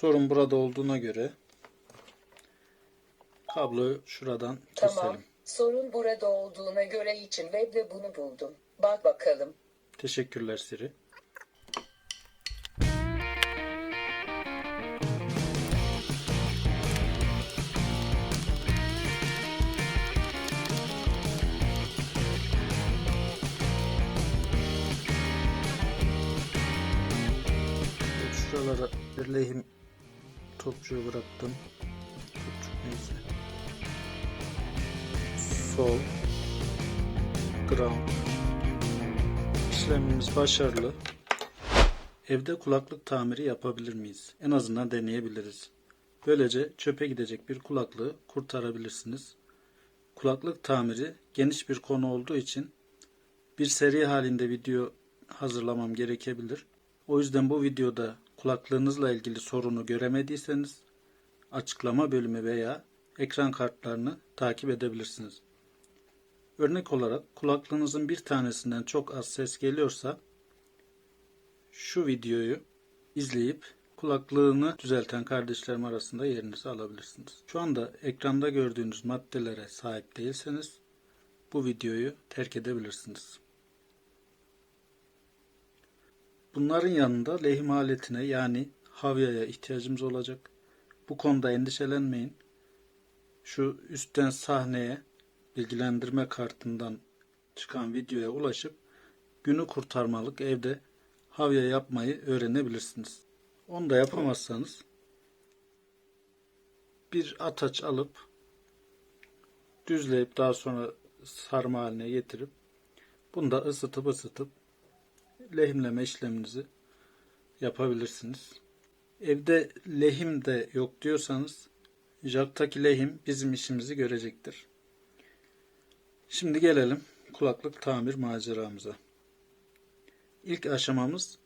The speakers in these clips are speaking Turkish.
Sorun burada olduğuna göre kabloyu şuradan keselim. Tamam. Sorun burada olduğuna göre için webde bunu buldum. Bak bakalım. Teşekkürler Siri. Şuralara lehim topçuyu bıraktım. Topçuk neyse. Sol. Ground. İşlemimiz başarılı. Evde kulaklık tamiri yapabilir miyiz? En azından deneyebiliriz. Böylece çöpe gidecek bir kulaklığı kurtarabilirsiniz. Kulaklık tamiri geniş bir konu olduğu için bir seri halinde video hazırlamam gerekebilir. O yüzden bu videoda kulaklığınızla ilgili sorunu göremediyseniz açıklama bölümü veya ekran kartlarını takip edebilirsiniz. Örnek olarak kulaklığınızın bir tanesinden çok az ses geliyorsa şu videoyu izleyip kulaklığını düzelten kardeşlerim arasında yerinizi alabilirsiniz. Şu anda ekranda gördüğünüz maddelere sahip değilseniz bu videoyu terk edebilirsiniz. Bunların yanında lehim aletine yani havyaya ihtiyacımız olacak. Bu konuda endişelenmeyin. Şu üstten sahneye bilgilendirme kartından çıkan videoya ulaşıp günü kurtarmalık evde havya yapmayı öğrenebilirsiniz. Onu da yapamazsanız bir ataç alıp düzleyip daha sonra sarma haline getirip bunu da ısıtıp ısıtıp lehimleme işleminizi yapabilirsiniz. Evde lehim de yok diyorsanız jaktaki lehim bizim işimizi görecektir. Şimdi gelelim kulaklık tamir maceramıza. İlk aşamamız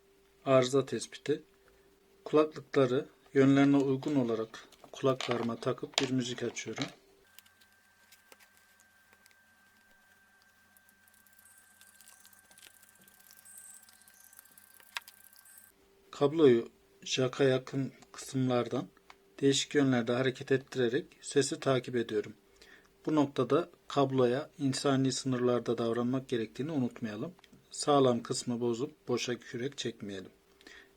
arıza tespiti. Kulaklıkları yönlerine uygun olarak kulaklarıma takıp bir müzik açıyorum. Kabloyu jaka yakın kısımlardan değişik yönlerde hareket ettirerek sesi takip ediyorum. Bu noktada kabloya insani sınırlarda davranmak gerektiğini unutmayalım. Sağlam kısmı bozup boşa kürek çekmeyelim.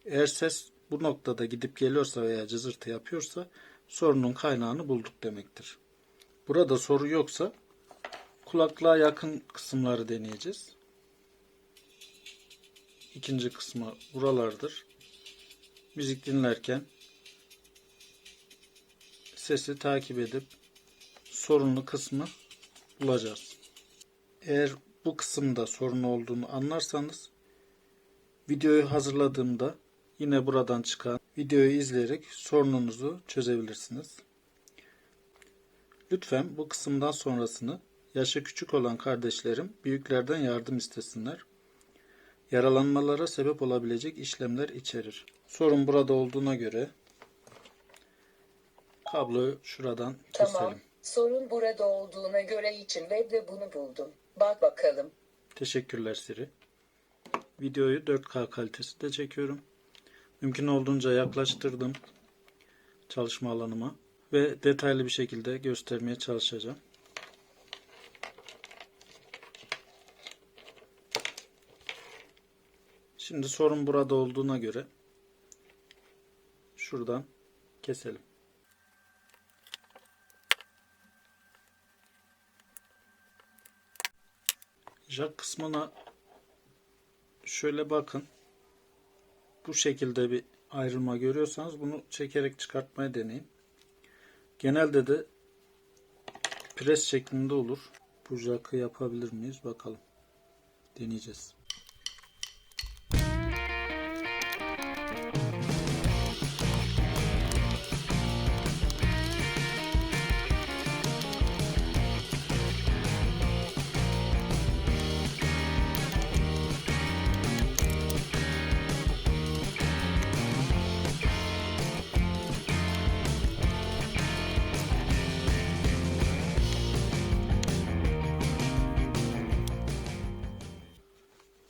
Eğer ses bu noktada gidip geliyorsa veya cızırtı yapıyorsa sorunun kaynağını bulduk demektir. Burada soru yoksa kulaklığa yakın kısımları deneyeceğiz. İkinci kısmı buralardır. Müzik dinlerken sesi takip edip sorunlu kısmı bulacağız. Eğer bu kısımda sorun olduğunu anlarsanız videoyu hazırladığımda yine buradan çıkan videoyu izleyerek sorununuzu çözebilirsiniz. Lütfen bu kısımdan sonrasını yaşı küçük olan kardeşlerim büyüklerden yardım istesinler. Yaralanmalara sebep olabilecek işlemler içerir. Sorun burada olduğuna göre kabloyu şuradan Tamam. keselim. Sorun burada olduğuna göre için webde bunu buldum. Bak bakalım. Teşekkürler Siri. Videoyu 4K kalitesinde çekiyorum. Mümkün olduğunca yaklaştırdım çalışma alanıma ve detaylı bir şekilde göstermeye çalışacağım. Şimdi sorun burada olduğuna göre şuradan keselim. Jack kısmına şöyle bakın. Bu şekilde bir ayrılma görüyorsanız bunu çekerek çıkartmaya deneyin. Genelde de pres şeklinde olur. Bu jack'ı yapabilir miyiz bakalım. Deneyeceğiz.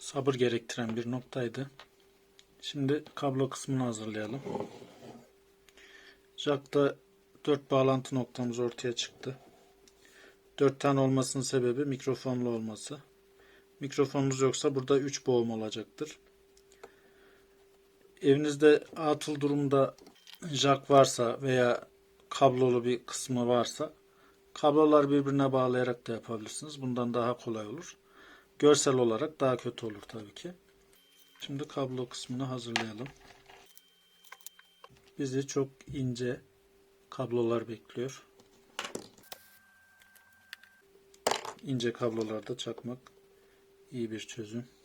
Sabır gerektiren bir noktaydı. Şimdi kablo kısmını hazırlayalım. Jack'ta 4 bağlantı noktamız ortaya çıktı. 4 tane olmasının sebebi mikrofonlu olması. Mikrofonumuz yoksa burada 3 boğum olacaktır. Evinizde atıl durumda jack varsa veya kablolu bir kısmı varsa kablolar birbirine bağlayarak da yapabilirsiniz. Bundan daha kolay olur. Görsel olarak daha kötü olur tabii ki. Şimdi kablo kısmını hazırlayalım. Bizi çok ince kablolar bekliyor. İnce kablolarda çakmak iyi bir çözüm.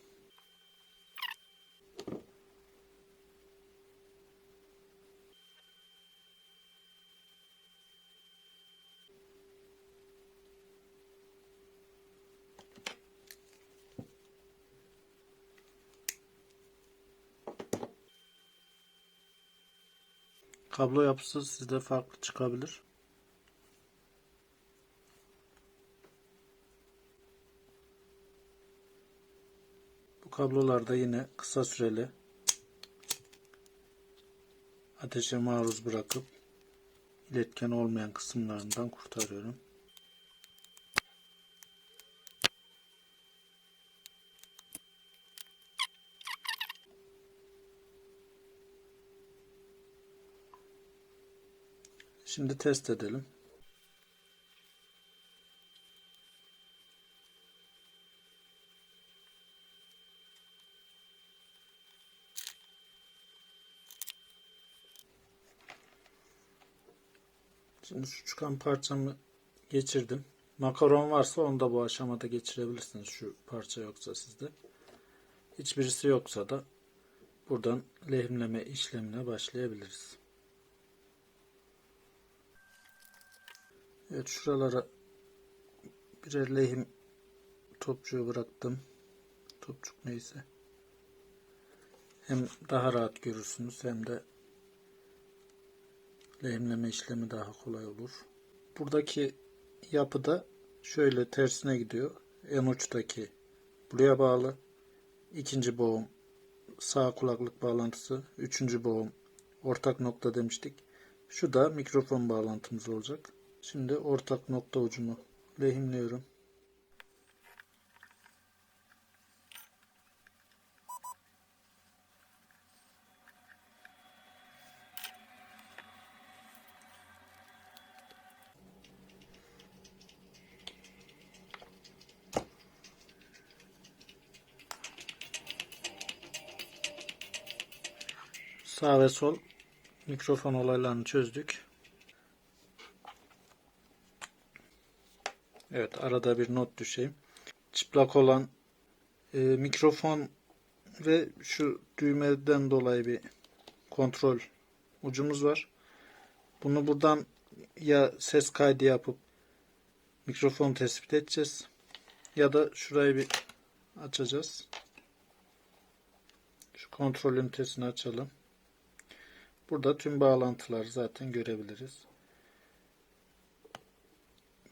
Kablo yapısı sizde farklı çıkabilir. Bu kablolarda yine kısa süreli ateşe maruz bırakıp iletken olmayan kısımlarından kurtarıyorum. Şimdi test edelim. Şimdi şu çıkan parçamı geçirdim. Makaron varsa onu da bu aşamada geçirebilirsiniz. Şu parça yoksa sizde. Hiçbirisi yoksa da buradan lehimleme işlemine başlayabiliriz. Evet şuralara birer lehim topçuğu bıraktım. Topçuk neyse. Hem daha rahat görürsünüz hem de lehimleme işlemi daha kolay olur. Buradaki yapıda şöyle tersine gidiyor. En uçtaki buraya bağlı. İkinci boğum sağ kulaklık bağlantısı. Üçüncü boğum ortak nokta demiştik. Şu da mikrofon bağlantımız olacak. Şimdi ortak nokta ucunu lehimliyorum. Sağ ve sol mikrofon olaylarını çözdük. Evet arada bir not düşeyim. Çıplak olan e, mikrofon ve şu düğmeden dolayı bir kontrol ucumuz var. Bunu buradan ya ses kaydı yapıp mikrofon tespit edeceğiz ya da şurayı bir açacağız. Şu kontrol ünitesini açalım. Burada tüm bağlantıları zaten görebiliriz.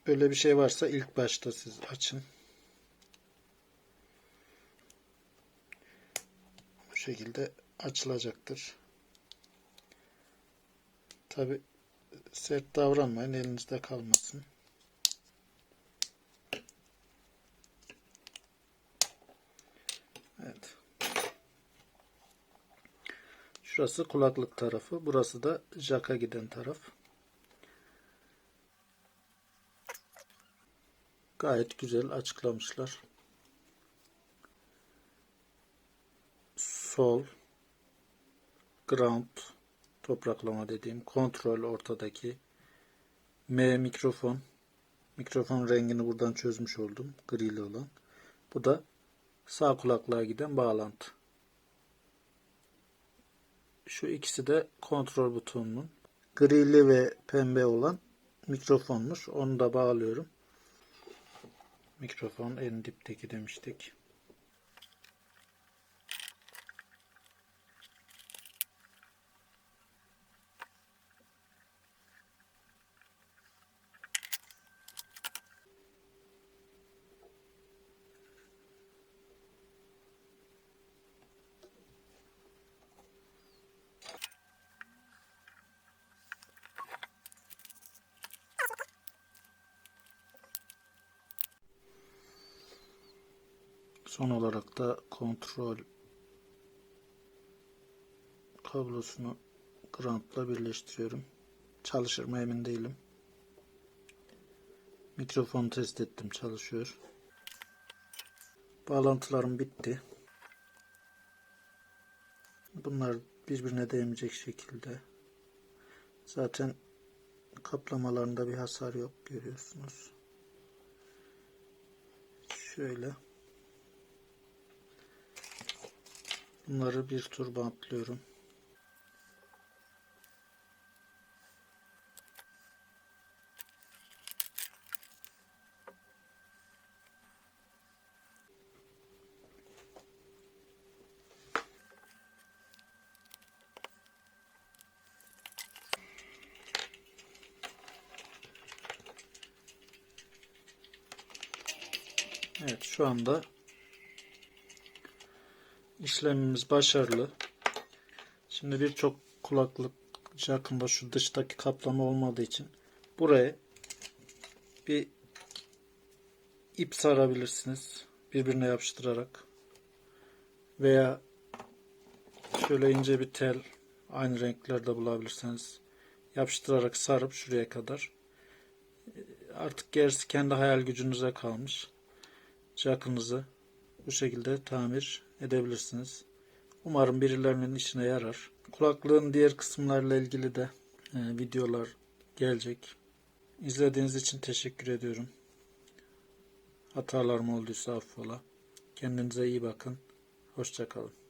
Böyle bir şey varsa ilk başta siz açın. Bu şekilde açılacaktır. Tabi sert davranmayın elinizde kalmasın. Evet. Şurası kulaklık tarafı. Burası da jaka giden taraf. Gayet güzel açıklamışlar. Sol, ground, topraklama dediğim, kontrol ortadaki, M mikrofon, mikrofon rengini buradan çözmüş oldum, grili olan. Bu da sağ kulaklığa giden bağlantı. Şu ikisi de kontrol butonunun grili ve pembe olan mikrofonmuş. Onu da bağlıyorum. Mikrofon en dipteki demiştik. Son olarak da kontrol kablosunu ground'la birleştiriyorum. Çalışır mı emin değilim. Mikrofonu test ettim çalışıyor. Bağlantılarım bitti. Bunlar birbirine değmeyecek şekilde. Zaten kaplamalarında bir hasar yok görüyorsunuz. Şöyle. Bunları bir tur bantlıyorum. Evet şu anda işlemimiz başarılı. Şimdi birçok kulaklık yakında şu dıştaki kaplama olmadığı için buraya bir ip sarabilirsiniz. Birbirine yapıştırarak veya şöyle ince bir tel aynı renklerde bulabilirseniz yapıştırarak sarıp şuraya kadar artık gerisi kendi hayal gücünüze kalmış jackınızı bu şekilde tamir edebilirsiniz. Umarım birilerinin işine yarar. Kulaklığın diğer kısımlarla ilgili de e, videolar gelecek. İzlediğiniz için teşekkür ediyorum. Hatalarım olduysa affola. Kendinize iyi bakın. Hoşçakalın.